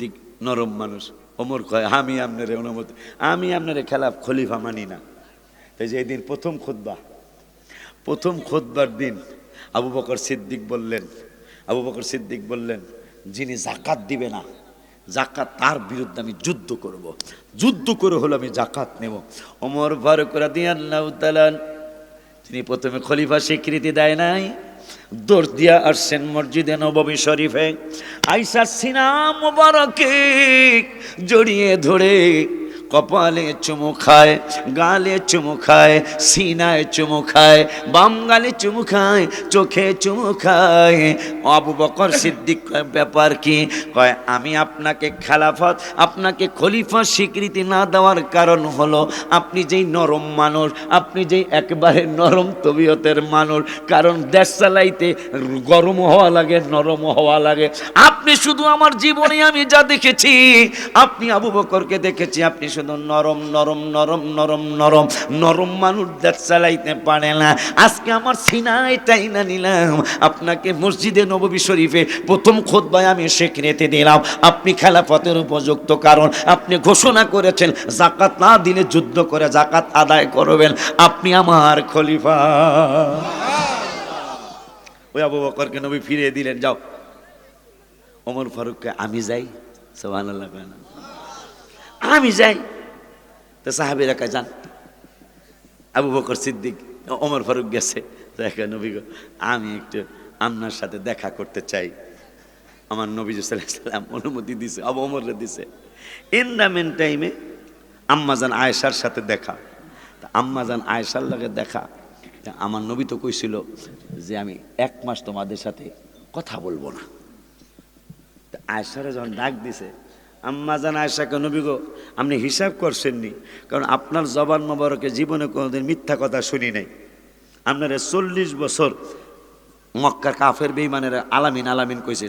দিক নরম মানুষ। ওমর কয়, আমি আপনার অনুমতি আমি আপনার খেলাফ খলিফা মানি না। তাই যে দিন প্রথম খুদ্া প্রথম খোদবার দিন আবু বকর সিদ্দিক বললেন, আবু বকর সিদ্দিক বললেন, যিনি জাকাত দিবে না, জাকাত তার বিরুদ্ধে আমি যুদ্ধ করব। যুদ্ধ করে হলো আমি জাকাত নেব। ওমর ফারুক রাদিয়াল্লাহু তাআলা তিনি প্রথমে খলিফা স্বীকৃতি দেয় নাই দৌড় দিয়া আসছেন মসজিদে নবী শরীফে। আইসা সিনা মোবারকে জড়িয়ে ধরে কপালে চুমু খায়, গালে চুমু খায়, সিনায় চুমু খায়, বাম গালে চুমু খায়, চোখে চুমু খায়। আবু বকর সিদ্দিক ব্যাপার কি? কয়, আমি আপনাকে খেলাফত, আপনাকে খলিফা স্বীকৃতি না দেওয়ার কারণ হলো, আপনি যেই নরম মানুষ, আপনি যেই একবারে নরম তবিয়তের মানুষ, কারণ দেশ চালাইতে গরম হওয়া লাগে, নরম হওয়া লাগে। আপনি শুধু আমার জীবনে আমি যা দেখেছি, আপনি আবু বকরকে দেখেছি, আপনি শুধু নরম নরম নরম নরম নরম। নরম মানুষ দেশ চালাইতে পারে না। আজকে আমার সিনায় টাইনা নিলাম। আপনাকে মসজিদে নববী শরীফে প্রথম খোদবায় আমি স্বীকৃতি দিলাম। আপনি খেলাফতের উপযুক্ত কারণ। আপনি ঘোষণা করেছেন জাকাত না দিলে যুদ্ধ করে জাকাত আদায় করবেন। আপনি আমার খলিফা। ওই আবু বকরকে নবী ফিরিয়ে দিলেন, যাও। ওমর ফারুককে আমি যাই। সোহান আমি যাই। তো সাহাবিরা কা যান আবু বকর সিদ্দিক, ওমর ফারুক গেছে। দেখা নবী আমি একটু আপনার সাথে দেখা করতে চাই। আমার নবী সাল্লাম অনুমতি দিছে, আবু ওমরে দিছে। ইন দ্য মেন টাইমে আম্মাজান আয়েশার সাথে দেখা। তা আম্মাজান আয়েশার লাগে দেখা। আমার নবী তো কইছিল যে, আমি এক মাস তোমাদের সাথে কথা বলব না। তা আয়েশারে যখন ডাক দিছে আম্মা জান আয়েশাকে নবী গো আপনি হিসাব করছেননি। কারণ আপনার জবান মোবারকে জীবনে কোনোদিন মিথ্যা কথা শুনি নাই। আপনারা চল্লিশ বছর মক্কার কাফের বেইমানের আলামিন আলামিন কইছে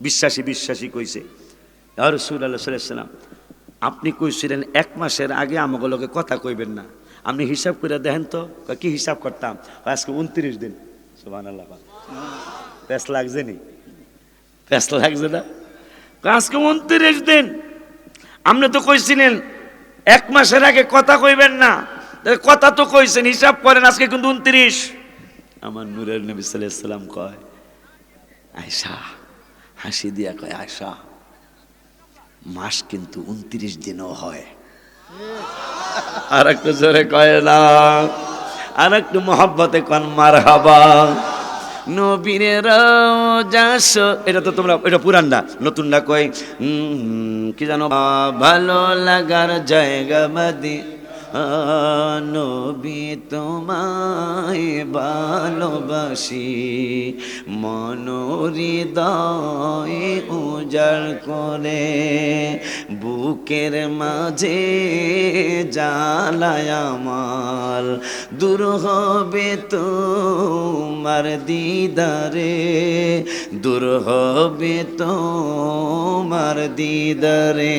বিশ্বাসী বিশ্বাসী কইছে। রসুল আল্লাহ সাল্লাম আপনি কইছিলেন এক মাসের আগে আমাকে লোকে কথা কইবেন না। আপনি হিসাব করে দেখেন তো কি হিসাব করতাম? আজকে উনত্রিশ দিন। সুবাহ আল্লাহ প্যাস লাগছে নি? প্যাস লাগছে না? আজকে উনত্রিশ দিন। আপনি তো কইছিলেন, এক মাসের আগে কথা কইবেন না। কথা তো কইছেন, হিসাব করেন আজকে কিন্তু উনত্রিশ। আমার নূরের নবী সাল্লাম কয় আয়সা হাসি দিয়া কয় আয়সা মাস কিন্তু উনত্রিশ দিনও হয়। আর একটু জোরে কয় না আর একটু মহব্বতে কন মার হাবা নবীনের যাস এটা তো তোমরা এটা পুরান না, নতুন না কই? কি জানো? ভালো লাগার জায়গা মাদি নবী তোমায় ভালোবাসি, মনোহৃদয় উজাড় করে বুকের মাঝে জ্বালায় আমার। দূর হবে তোমার দিদারে, দূর হবে তোমার দিদারে।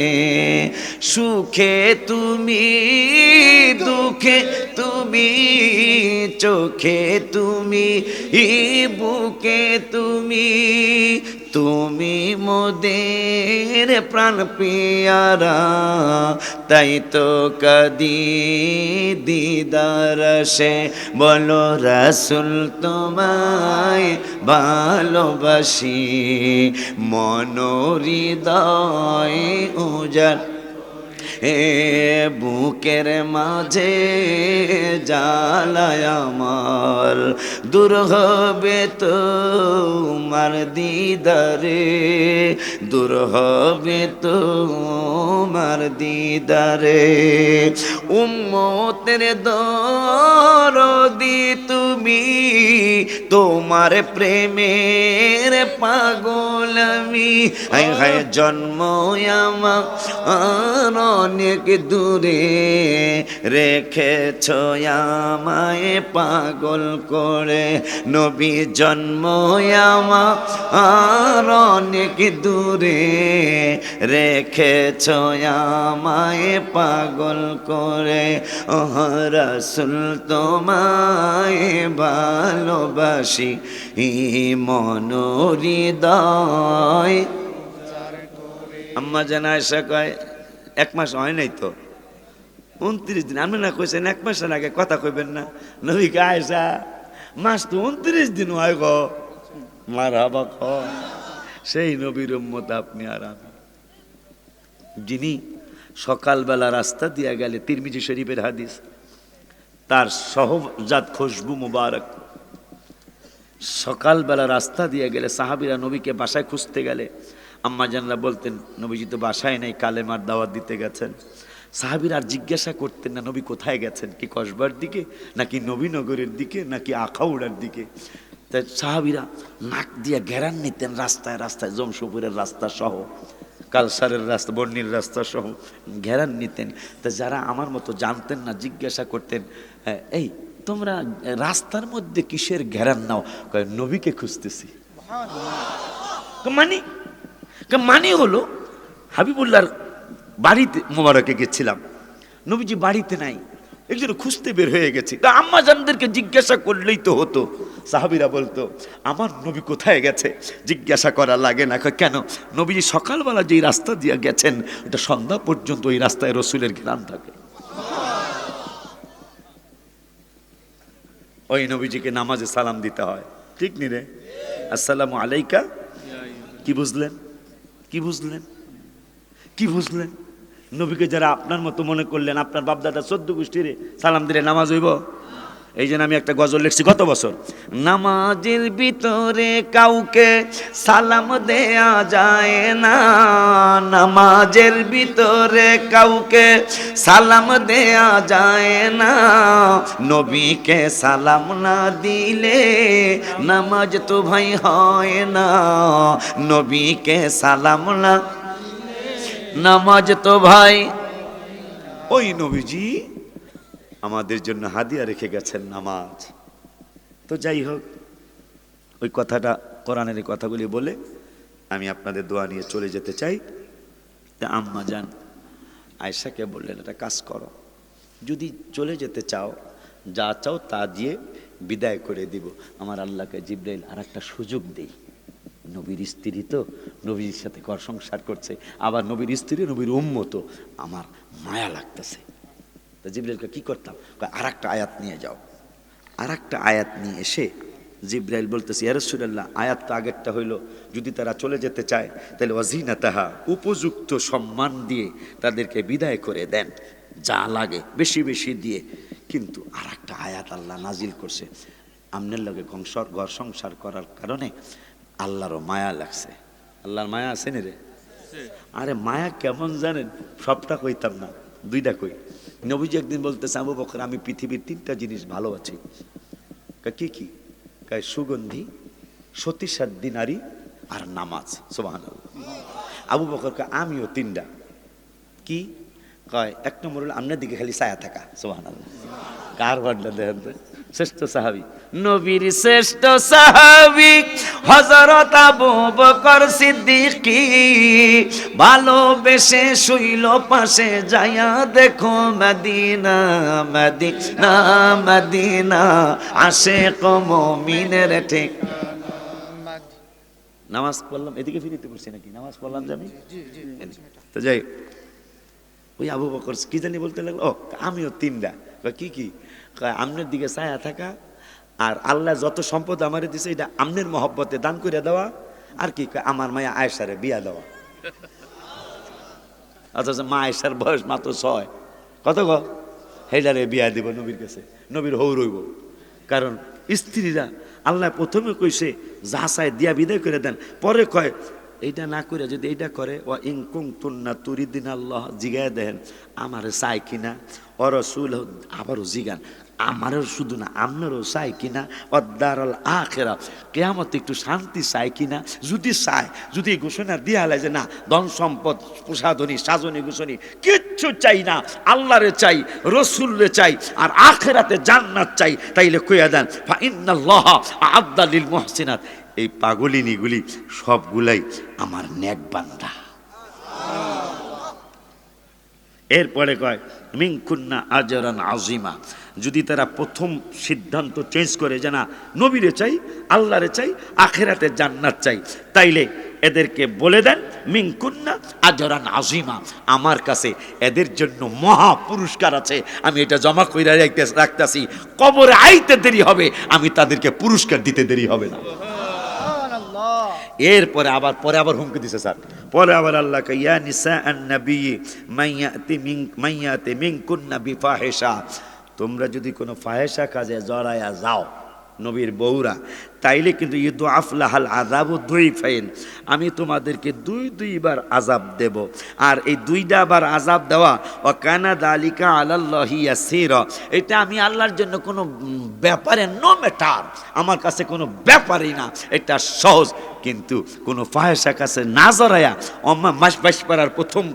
সুখে তুমি দুঃখে তুমি, চোখে তুমি বুকে তুমি তুমি মোদের প্রাণ পিয়ারা। তাই তো কদি দিদার সে, বলো রসুল তোমায় ভালোবাসি। মনোহৃদয় উজার হে বুকের মাঝে জ্বালায় আমার। দূর হবে তো মার দিদারে, দূর হবে তো মার দিদারে। উম্মতের দরদি তুমি, তোমার প্রেমের পাগল আমি। হায় হায় জন্ম আমার অনেক দূরে রেখেছ আমায় পাগল করে। নবী জন্ম আমার অনেক দূরে রেখেছ আমায় পাগল করে। ওহ রসুল তোমায় ভালোবাসি মনোহৃদয় আম্মা জানা এসে কয়, এক মাস হয় নাই তো। উনত্রিশ দিন আমি না কইছেন এক মাসের আগে কথা কইবেন না। নবীকে আয়সা, মাস তো উনত্রিশ দিন হয় গো। মার হাবা খ সেই নবীর উম্মত আপনি আর আমি। যিনি সকালবেলা রাস্তা দিয়া গেলে তিরমিজি শরীফের হাদিস, তার সহজাত খুশবু মুবারক সকালবেলা রাস্তা দিয়ে গেলে সাহাবিরা নবীকে বাসায় খুঁজতে গেলে আম্মা জানরা বলতেন নবীজি তো বাসায় নেই কালেমার দাওয়াত দিতে গেছেন। সাহাবিরা আর জিজ্ঞাসা করতেন না নবী কোথায় গেছেন? কি কসবার দিকে? নাকি নবীনগরের দিকে? নাকি আখাউড়ার দিকে? তাই সাহাবিরা নাক দিয়ে ঘেরান নিতেন রাস্তায় রাস্তায় জমশপুরের রাস্তা সহ কালসারের রাস্তা বর্ণির রাস্তা সহ ঘেরান নিতেন। তা যারা আমার মতো জানতেন না জিজ্ঞাসা করতেন "হ্যাঁ, এই তোমরা রাস্তার মধ্যে কিসের ঘেরান নাও? কয়, নবীকে খুঁজতেছি। মানে? মানে হলো হাবিবুল্লাহর বাড়িতে, মোবারকে গেছিলাম। নবীজি বাড়িতে নাই। একজন খুঁজতে বের হয়ে গেছি। তা আম্মা জানদেরকে জিজ্ঞাসা করলেই তো হতো। সাহাবিরা বলতো, আমার নবী কোথায় গেছে? জিজ্ঞাসা করা লাগে না। কেন? নবীজি সকালবেলা যেই রাস্তা দিয়ে গেছেন, এটা সন্ধ্যা পর্যন্ত ওই রাস্তায় রসুলের ঘ্রাণ থাকে। ওই নবীজিকে নামাজে সালাম দিতে হয়। ঠিক নি রে? আসসালামু আলাইকা। কি বুঝলেন? কি বুঝলেন? কি বুঝলেন? নবীকে যারা আপনার মতো মনে করলেন, আপনার বাপদাদা চোদ্দ গোষ্ঠীরে সালাম দিলে নামাজ হইব? এই জন্য আমি একটা গজল লিখছি, গত বছর। নামাজের ভিতরে কাউকে সালাম দেয়া যায় না। নামাজের ভিতরে কাউকে সালাম দেয়া যায় না। নবীকে সালাম না দিলে নামাজ তো ভাই হয় না। নবীকে সালাম না নামাজ তো ভাই ওই নবীজি আমাদের জন্য হাদিয়া রেখে গেছেন নামাজ। তো যাই হোক, ওই কথাটা কোরআনের এই কথাগুলি বলে আমি আপনাদের দোয়া নিয়ে চলে যেতে চাই। তা আম্মা যান আয়সাকে বললেন, একটা কাজ করো। যদি চলে যেতে চাও, যা চাও তা দিয়ে বিদায় করে দিব। আমার আল্লাহকে জিব্রাইল আর একটা সুযোগ দেই। নবীর স্ত্রী তো নবীর সাথে ঘর সংসার করছে, আবার নবীর স্ত্রী নবীর উম্মত আমার মায়া লাগতেছে। তা জিব্রাইলকে কি করতাম? আর একটা আয়াত নিয়ে যাও। আর একটা আয়াত নিয়ে এসে জিব্রাইল বলতেছে ইয়ারসুল্লাহ আয়াত তো আগেরটা হইল। যদি তারা চলে যেতে চায় তাহলে অজিনা তাহা উপযুক্ত সম্মান দিয়ে তাদেরকে বিদায় করে দেন। যা লাগে বেশি বেশি দিয়ে। কিন্তু আর একটা আয়াত আল্লাহ নাজিল করছে। আমনের লগে কংসর ঘর সংসার করার কারণে আল্লাহরও মায়া লাগছে। আল্লাহর মায়া আছে নি রে? আরে মায়া কেমন জানেন? সবটা কইতাম না। দুইটা কই। নবীজি একদিন বলতেছে আবু বকর আমি পৃথিবীর তিনটা জিনিস ভালো আছি। কি কি কায় সুগন্ধি সতীসাধ্যী নারী আর নামাজ সোবাহান আবু বকর কয়, আমিও তিনটা। কি? কয় এক নম্বর হলো আপনার দিকে খালি ছায়া থাকা সোহান কার ভান্ডা দেখেন তো? শ্রেষ্ঠ সাহাবি। নবীর শ্রেষ্ঠ সাহাবি হজরত আবু বকর সিদ্দিকি। ভালোবেসে শুইল পাশে যায়া দেখো মদিনা মদিনা মদিনা আসে কমিনের ঠিক। নামাজ পড়লাম এদিকে ফিরিতে করছি নাকি? নামাজ পড়লাম আমি? তো যাই। ওই আবু বকর কি জানি বলতে লাগল? ও, আমিও তিনটা। কি কি? আমনের দিকে ছায়া থাকা আর আল্লাহ যত সম্পদ আমারে দিছে, এটা আমনের মহব্বতে দান করে দেওয়া। আর কি আমার মায়া আয়েশারে বিয়া দেওয়া। অথচ মা আয়েশার বয়স মাত্র ছয়। কত গো? হেডারে বিয়া দিব নবীর কাছে। নবীর হৌ রইব কারণ স্ত্রীরা আল্লাহ প্রথমে কইছে, যা চায় দিয়া বিদায় করে দেন। পরে কয় এইটা না করে যদি এইটা করে ও ইনকুং তুন্না তুরিদিন আল্লাহ জিগায় দেন আমারে চাই কিনা? অরসুল আবারও জিগান। আমারও শুধু না, আপনারও চাই কিনা? অদ্দারল আখেরা কেয়ামত একটু শান্তি চাই কিনা? যদি চায়, যদি ঘোষণা দিয়া হলে যে না, ধন সম্পদ প্রসাধনী সাজনী ঘোষণী কিচ্ছু চাই না, আল্লাহরে চাই, রসুলরে চাই, আর আখেরাতে জান্নাত চাই, তাইলে কইয়া দেন, ফা ইন্নাল্লাহ আব্দালিল মহসিনাত। এই পাগলিনীগুলি সবগুলাই আমার নেক এরপরে কয় মিংকুন্না আজরান আজিমা যদি তারা প্রথম সিদ্ধান্ত চেঞ্জ করে যে না, নবীরে চাই, আল্লাহরে চাই, আখেরাতে জান্নাত চাই, তাইলে এদেরকে বলে দেন মিঙ্কুন্না আজরান আজিমা আমার কাছে এদের জন্য মহা পুরস্কার আছে। আমি এটা জমা রাখতে রাখতেছি। কবরে আইতে দেরি হবে। আমি তাদেরকে পুরস্কার দিতে দেরি হবে না। এরপরে আবার, পরে আবার হুমকি দিছে স্যার। পরে আবার আল্লাহ ইয়া নিসা নবী মাইয়াতি মিং মাইয়াতি মিনকুন্না বিফাহেশা তোমরা যদি কোনো ফাহেশা কাজে জড়ায়া যাও নবীর বউরা। তাইলে কিন্তু ইদু আফলাহাল আজাব ও দুই ফাইন। আমি তোমাদেরকে দুই দুইবার আজাব দেব। আর এই দুইটা বার আজাব দেওয়া ও কানা দালিকা আলাল্লাহি ইয়াসির। এটা আমি আল্লাহর জন্য কোনো ব্যাপারে নো ম্যাটার আমার কাছে কোনো ব্যাপারই না। এটা সহজ, কিন্তু কোনো ফাহেসা কাছে না জড়ায়া অম্মা মাস বাইশ পাড়ার প্রথম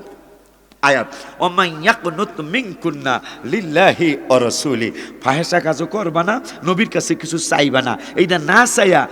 আয়াত লিল্লাহি অরসুলি রাসূলি। ফাহেসা কাজও করবা না, নবীর কাছে কিছু চাইবা না। এইটা না চাইয়া